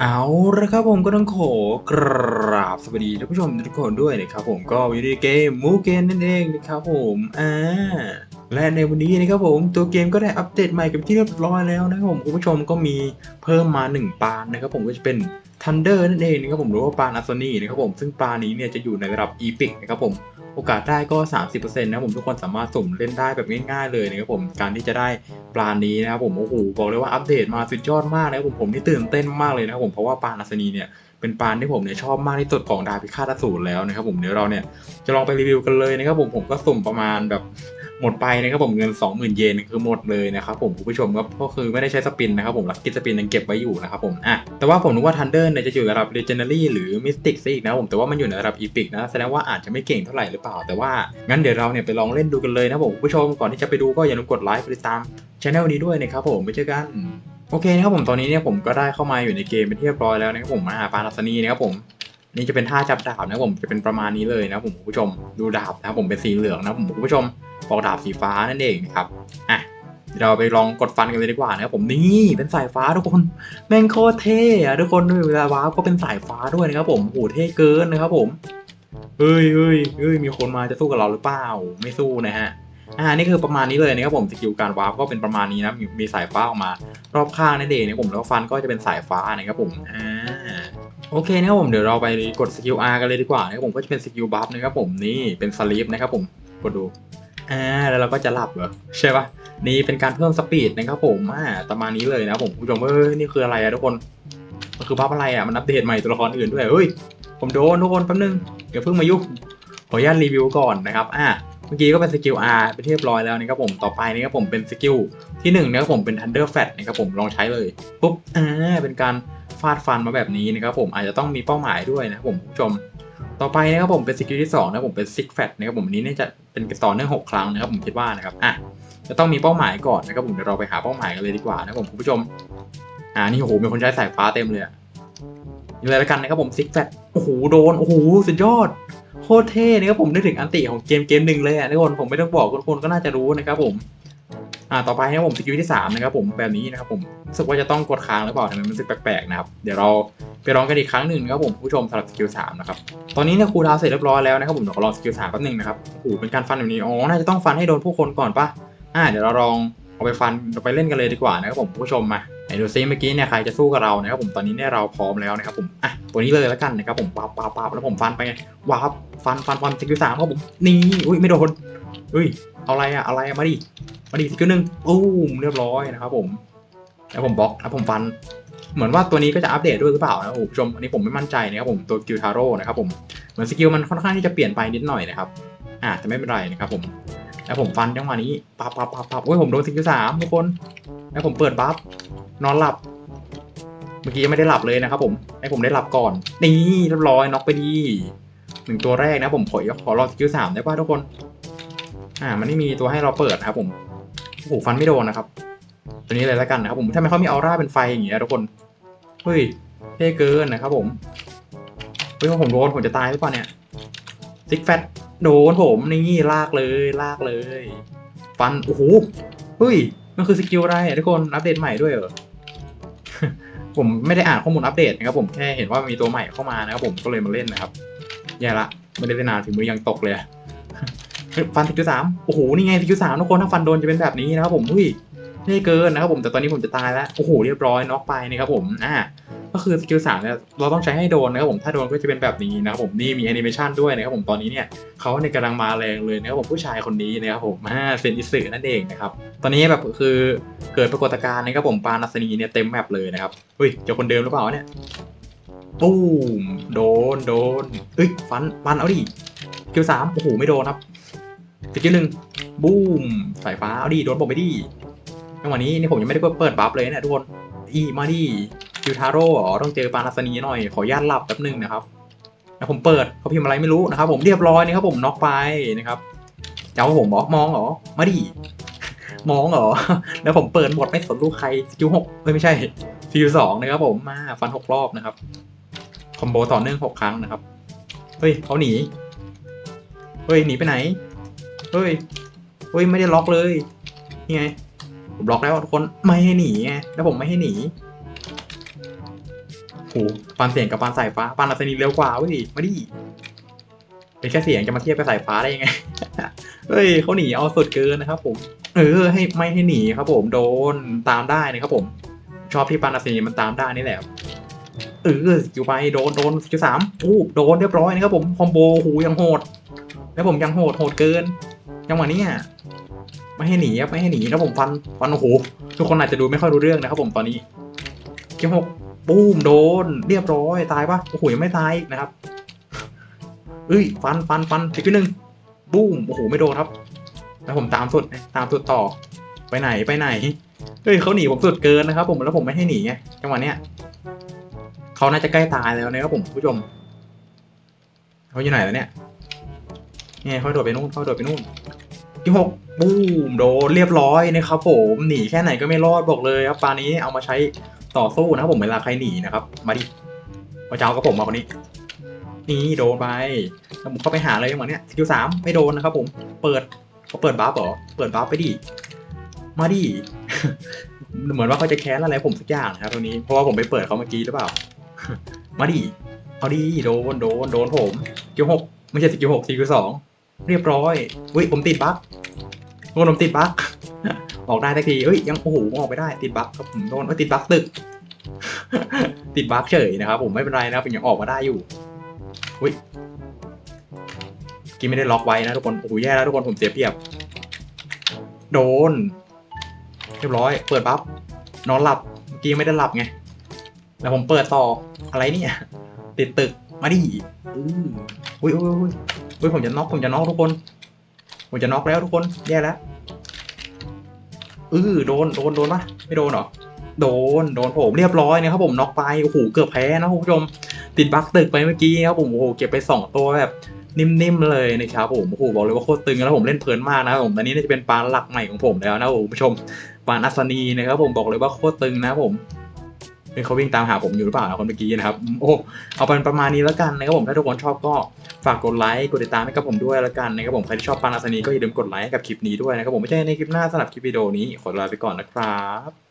เอาละครับผมก็ต้องขอกราบสวัสดีท่านผู้ชมทุกคนด้วยนะครับผมก็อยู่ในเกมมูเกนนั่นเองนะครับผมอ่า และในวันนี้นะครับผมตัวเกมก็ได้อัปเดตใหม่กับที่เรียบร้อยแล้วนะครับผมคุณผู้ชมก็มีเพิ่มมา 1 ปานนะครับผมก็จะเป็นทันเดอร์นั่นเองนะครับผมหรือว่าปานอัสนีนะครับผมซึ่งปานนี้เนี่ยจะอยู่ในระดับอีพิกนะครับผมโอกาสได้ก็ 30%นะครับผมทุกคนสามารถสุ่มเล่นได้แบบง่ายๆเลยนะครับผมการที่จะได้ปลานี้นะครับผมโอ้โหบอกเลยว่าอัปเดตมาสุดยอดมากนะครับผมผมนี่ตื่นเต้นมากเลยนะครับผมเพราะว่าปลาอัศนีเนี่ยเป็นปลาที่ผมเนี่ยชอบมากที่สุดของดาบพิฆาตอสูรแล้วนะครับผมเดี๋ยวเราเนี่ยจะลองไปรีวิวกันเลยนะครับผมผมก็สุ่มประมาณแบบ หมดไปนะครับผมเงิน 20,000 เยนคือหมดเลยนะครับผมคุณผู้ชมก็ก็คือไม่ได้ใช้สปินนะครับผมลักกี้สปินยังเก็บไว้อยู่นะครับผมอะแต่ว่าผมนึกว่าทันเดอร์เนี่ยจะอยู่ระดับ Legendary หรือ Mystic ซะอีกนะผมแต่ว่ามันอยู่ในระดับ Epic นะแสดงว่าอาจจะไม่เก่งเท่าไหร่หรือเปล่า แต่ว่างั้นเดี๋ยวเราเนี่ยไปลองเล่นดูกันเลยนะผมคุณผู้ชมก่อนที่จะไปดูก็อย่าลืมกดไลค์กดติดตามช anel นี้ด้วยนะครับผมไปเจอกันโอเคนะครับผมตอนนี้เนี่ยผมก็ได้เข้ามาอยู่ในเกมเป็นที่เรียบร้อยแล้วนะครับผมมาหาปานัสนีนะครับผมนี่จะเป็นท่าจับดาบนะผมจะเป็นประมาณนี้เลยนะผมคุณผู้ชมดูดาบนะผมเป็นสีเหลืองนะผมคุณผู้ชม ปอกดาบสีฟ้านั่นเองนะครับอะเราไปลองกดฟันกันเลยดีกว่านะครับผมนี่เป็นสายฟ้าทุกคนแม่งโคตรเท่อะทุกคนเวลาว้าวก็เป็นสายฟ้าด้วยนะครับผมโอ้โหเท่เกินนะครับผมเฮ้ยเฮ้ยเฮ้ยมีคนมาจะสู้กับเราหรือเปล่าไม่สู้นะฮะอ่านี่คือประมาณนี้เลยนะครับผมสกิลการวาร์ปก็เป็นประมาณนี้นะมีมีสายฟ้าออกมารอบข้างนั่นเองนะครับผมแล้วฟันก็จะเป็นสายฟ้านะครับผมอ่าโอเคนะครับผมเดี๋ยวเราไปกดสกิล R กันเลยดีกว่านะครับผมก็จะเป็นสกิลบัฟนะครับผมนี่เป็นสลีปนะครับผมกดดู อ่าแล้วเราก็จะหลับเหรอใช่ปะนี่เป็นการเพิ่มสปีดนะครับผมอ่าประมาณนี้เลยนะครับผมผู้ชมเอ้ยนี่คืออะไรอะทุกคนมันคือบัฟอะไรอะมันอัปเดตใหม่ตัวละครอื่นด้วยเฮ้ยผมโดนทุกคนแป๊บนึงเดี๋ยวเพิ่งมายุ่งขออนุญาตรีวิวก่อนนะครับอ่าเมื่อกี้ก็เป็นสกิล R เป็นที่เรียบร้อยแล้วนะครับผมต่อไปนะครับผมเป็นสกิลที่1นะครับผมเป็น Thunder Fat นะครับผมลองใช้เลยปุ๊บอ่าเป็นการฟาดฟันมาแบบนี้นะครับผมอาจจะต้องมีเป้าหมายด้วยนะครับผมผู้ชม ต่อไปนะครับผมเป็นสกิลที่2นะครับผมเป็น Six Fat นะครับผมอันนี้เนี่ยจะเป็นต่อเนื่อง6ครั้งนะครับผมคิดว่านะครับอะจะต้องมีเป้าหมายก่อนนะครับผมเดี๋ยวเราไปหาเป้าหมายกันเลยดีกว่านะครับผมคุณผู้ชมอ่านี่โอ้โหมีคนใช้สายฟ้าเต็มเลยอะนี่เลยละกันนะครับผม Six Fat โอ้โหโดนโอ้โหสุดยอดโคตรเท่นะครับผมนึกถึงอันติของเกมเกมหนึ่งเลยอะทุกคนผมไม่ต้องบอกทุกคนก็น่าจะรู้นะครับผม อ่าต่อไปนะผมสกิลที่3นะครับผมแบบนี้นะครับผมรู้สึกว่าจะต้องกดค้างหรือเปล่าทำไมมันรู้สึกแปลกๆนะครับเดี๋ยวเราไปลองกันอีกครั้งหนึ่งนะครับผมผู้ชมสำหรับสกิล3นะครับตอนนี้เนี่ยครูดาวเสร็จเรียบร้อยแล้วนะครับผมเดี๋ยวขอลองสกิล3แป๊บนึงนะครับโอ้โหเป็นการฟันแบบนี้อ๋อน่าจะต้องฟันให้โดนผู้คนก่อนปะอ่าเดี๋ยวเราลองเอาไปฟันเราไปเล่นกันเลยดีกว่านะครับผมผู้ชมมาไหนดูซิเมื่อกี้เนี่ยใครจะสู้กับเรานะครับผมตอนนี้เนี่ยเราพร้อมแล้วนะครับผมอะตัวนี้เลยแล้วกันนะครับผมปับปับปับแล้วผมฟันไปว้าบฟันฟันฟันสกิลสามครับผมนี่อุ้ยไม่โดนอุ้ยเอาอะไรอะอะไรอะมาดิ มาดิสกิลหนึ่งปุ้มเรียบร้อยนะครับผมแล้วผมบล็อกแล้วผมฟัน เหมือนว่าตัวนี้ก็จะอัปเดตด้วยหรือเปล่านะผู้ชมอันนี้ผมไม่มั่นใจนะครับผมตัวกิลทาโร่นะครับผมเหมือนสกิลมันค่อนข้างที่จะเปลี่ยนไปนิดหน่อยนะครับอ่าแต่ไม่เป็นไรนะครับผมแล้วผมฟันจังหวะนี้ปับปับปับปับโอ้ยผมโดนสกิลสามทุกคน แล้วผมเปิดบัฟนอนหลับ เมื่อกี้ยังไม่ได้หลับเลยนะครับผมให้ผมได้หลับก่อน นี่เรียบร้อยน็อกไปดีหนึ่งตัวแรกนะผมขอขอรอสกิลสามได้ป่ะทุกคน อ่า มันไม่มีตัวให้เราเปิดนะครับผม โอ้โหฟันไม่โดนนะครับ ตัวนี้เลยแล้วกันนะครับผมถ้าไม่เขามีออร่าเป็นไฟอย่างเงี้ยทุกคนเฮ้ยเท่เกินนะครับผมเฮ้ยว่าผมโดนผมจะตายหรือเปล่าเนี่ยซิกแฟตโดนผมนี่ลากเลยลากเลย ฟันโอ้โหเฮ้ยมันคือสกิลอะไรทุกคนอัปเดตใหม่ด้วยเหรอผมไม่ได้อ่านข้อมูลอัปเดตนะครับผมแค่เห็นว่ามีตัวใหม่เข้ามานะครับผมก็เลยมาเล่นนะครับแย่ละไม่ได้เล่นนานถึงมือยังตกเลย ฟันสกิลสามโอ้โห นี่ไงสกิลสามทุกคนถ้าฟันโดนจะเป็นแบบนี้นะครับผมเฮ้ยเท่เกินนะครับผมแต่ตอนนี้ผมจะตายแล้วโอ้โหเรียบร้อยน็อกไปนะครับผมอ่าก็คือสกิลสามเนี่ยเราต้องใช้ให้โดนนะครับผมถ้าโดนก็จะเป็นแบบนี้นะครับผมนี่มีแอนิเมชันด้วยนะครับผมตอนนี้เนี่ยเขาเนี่ยกำลังมาแรงเลยนะครับผมผู้ชายคนนี้นะครับผมอ่าเซนอิสึนั่นเองนะครับตอนนี้แบบคือเกิดปรากฏการณ์นะครับผมปานัสนีเนี่ยเต็มแมปเลยนะครับเฮ้ยเจอคนเดิมหรือเปล่าเนี่ยปูมโดนโดนเอ้ยฟันฟันเอาดิสกิลสามโอ้โหไม่โดนครับ สกิลหนึ่งบูมสายฟ้าเอาดิโดนผมไปดิจังหวะนี้นี่ผมยังไม่ได้เปิดบัฟเลยเนี่ยทุกคนอีมาดิคิวทาโร่อ๋อต้องเจอปานัสนีหน่อยขอญาตหลับแป๊บนึงนะครับแล้วผมเปิดเขาพิมพ์อะไรไม่รู้นะครับ ผมเรียบร้อยนะครับผมน็อกไปนะครับเจ้าผมบอกมองเหรอมาดิมองเหรอ แล้วผมเปิดหมดไม่สนลูกใครสกิลหกเอ้ยไม่ใช่สกิลสองนะครับผมมาฟันหกรอบนะครับคอมโบต่อเนื่องหกครั้งนะครับ เฮ้ยเขาหนี เฮ้ยหนีไปไหน เฮ้ยเฮ้ยไม่ได้ล็อกเลยนี่ไงผมล็อกแล้วทุกคนไม่ให้หนีไงแล้วผมไม่ให้หนีผหปานเสียงกับปานสายฟ้าปานอัศนีเร็วกว่าเว้ยมาดิเป็นแค่เสียงจะมาเทียบกับสายฟ้าได้ยังไงเฮ้ยเขาหนีเอาสุดเกินนะครับ ผม เออให้ไม่ให้หนีครับ ผมโดนตามได้นะครับผม ชอบที่ปานอัศนีมันตามได้นี่แหละเอออยู่ไปโดนโดนจุดสามอู้โดนเรียบร้อยนะครับผมคอมโบหูยังโหด แล้วผมยังโหดโหดเกิน จังหวะนี้ไม่ให้หนีครับไม่ให้หนีแล้วผมฟันฟันโอ้โหทุกคนอาจจะดูไม่ค่อยรู้เรื่องนะครับผมตอนนี้เกมหกปูมโดน เรียบร้อยตายปะโอ้โหยังไม่ตายนะครับเอ้ยฟันฟันฟันทีหนึ่งบูมโอ้โหไม่โดนครับ แล้วผมตามสุดตามสุดต่อไปไหนไปไหนเฮ้ยเขาหนีผมสุดเกินนะครับ ผมแล้วผมไม่ให้หนีไงจังหวะเนี้ยเขาน่าจะใกล้ตายแล้วนะครับผมผู้ชมเขาอยู่ไหนแล้วเนี่ยเนี่ยเขาโดดไปนู่นเขาโดดไปนู่น ที่หกบูมโดนเรียบร้อยนะครับผมหนีแค่ไหนก็ไม่รอดบอกเลยครับปานี้เอามาใช้ต่อสู้นะครับผมเวลาใครหนีนะครับ มาดิมาเจ้ากับผมมาคนนี้ นี่โดนไปแล้วผมเข้าไปหาเลยเหมือนเนี้ยสกิลสามไม่โดนนะครับผมเปิดเขาเปิดบัฟเหรอเปิดบัฟไปดิมาดิเหมือนว่าเขาจะแค้นอะไรผมสักอย่างนะครับตรงนี้เพราะว่าผมไปเปิดเขาเมื่อกี้หรือเปล่า มาดิเอาดิโดนโดนโดนผมสกิลหกไม่ใช่สกิลหกสกิลสอง เรียบร้อยเฮ้ยผมติดบั๊กโดนผมติดบั๊กออกได้ทักทีเฮ้ยยังโอ้โหออกไม่ได้ติดบั๊กครับผมโดนเอ้ยติดบั๊กตึก ติดบั๊กเฉยนะครับ ผมไม่เป็นไรนะครับผมยังออกมาได้อยู่เฮ้ยกินไม่ได้ล็อกไว้นะทุกคนโอ้โหแย่แล้วทุกคนผมเสียเปรียบ โดน เรียบร้อย เปิดบัฟนอนหลับเมื่อกี้ไม่ได้หลับไงแล้วผมเปิดต่ออะไรเนี่ย ติดตึกมาดิอืออุ้ยอุ้ย อุ้ยผมจะน็อกผมจะน็อกทุกคน ผมจะน็อกแล้วทุกคน แย่แล้วเออโดน โดน โดนปะไม่โดนหรอ โดน โดนผมเรียบร้อยนะครับผมน็อกไป โอ้โห เกือบแพ้นะคุณผู้ชม ติดบั๊กตึกไปเมื่อกี้ครับผม โอ้โห เก็บไปสองตัวแบบนิ่มๆเลยนะครับผม โอ้โห บอกเลยว่าโคตรตึงแล้วผมเล่นเพลินมากนะครับผม อันนี้น่าจะเป็นปลาหลักใหม่ของผมแล้วนะคุณผู้ชม ปลาอัศนีนะครับผม บอกเลยว่าโคตรตึงนะผม เขาวิ่งตามหาผมอยู่หรือเปล่าคนเมื่อกี้นะครับ โอ้ เอาเป็นประมาณนี้แล้วกันนะครับผม ถ้าทุกคนชอบก็ฝากกดไลค์ กดติดตามให้กับผมด้วยแล้วกันนะครับผม ใครที่ชอบปานาสนีก็อย่าลืมกดไลค์ให้กับคลิปนี้ด้วยนะครับผม ไม่ใช่ในคลิปหน้าสำหรับคลิปวิดีโอนี้ ขอลาไปก่อนนะครับ